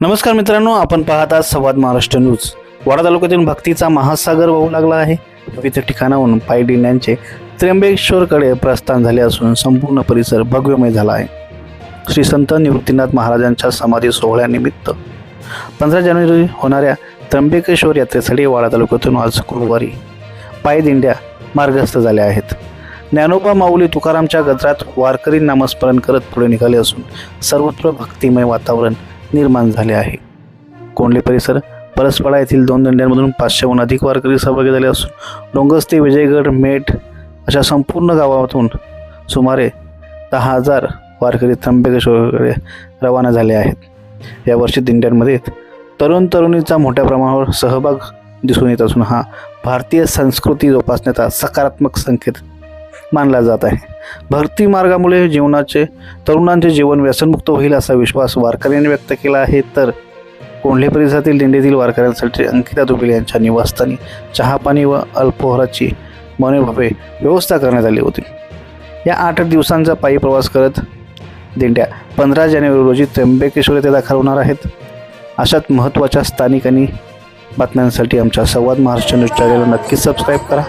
नमस्कार मित्रांनो आपण पाहत आहात संवाद महाराष्ट्र न्यूज. वाडा तालुक्यातून भक्तीचा महासागर वाहू लागला आहे. विविध ठिकाणाहून पायी त्र्यंबेश्वरकडे त्र्यंबकेश्वरकडे प्रस्थान झाले असून संपूर्ण परिसर भव्यमय झाला आहे. श्री संत निवृत्तीनाथ महाराजांच्या समाधी सोहळ्यानिमित्त पंधरा जानेवारी होणाऱ्या त्र्यंबकेश्वर यात्रेसाठी वाडा तालुक्यातून आज गुरुवारी पायदिंड्या मार्गस्थ झाल्या आहेत. ज्ञानोबा माऊली तुकारामच्या गजरात वारकरी नामस्मरण करत पुढे निघाले असून सर्वत्र भक्तिमय वातावरण निर्माण झाले आहे. कोंडले परिसर परसपाडा येथील दोन दंड्यांमधून पाचशेहून अधिक वारकरी सहभागी झाले असून डोंगस्ते विजयगड मेट अशा संपूर्ण गावातून सुमारे दहा हजार वारकरी त्र्यंबकेश्वरकडे रवाना झाले आहेत. यावर्षी दिंड्यांमध्ये तरुण तरुणीचा मोठ्या प्रमाणावर सहभाग दिसून येत असून हा भारतीय संस्कृती जोपासण्याचा सकारात्मक संकेत मानला जात आहे. भरती मार्गामुळे जीवनाचे तरुणांचे जीवन व्यसनमुक्त होईल असा विश्वास वारकऱ्यांनी व्यक्त केला आहे. तर कोंढले परिसरातील दिंडीतील वारकऱ्यांसाठी अंकिता दुबेल यांच्या निवासस्थानी चहापाणी व अल्पोहराची मनोभावे व्यवस्था करण्यात आली होती. या आठ दिवसांचा पायी प्रवास करत दिंड्या पंधरा जानेवारी रोजी त्र्यंबकेश्वर येथे दाखल होणार आहेत. अशात महत्त्वाच्या स्थानिक आणि बातम्यांसाठी आमच्या संवाद महाराष्ट्र न्यूज चॅनलला नक्कीच सबस्क्राईब करा.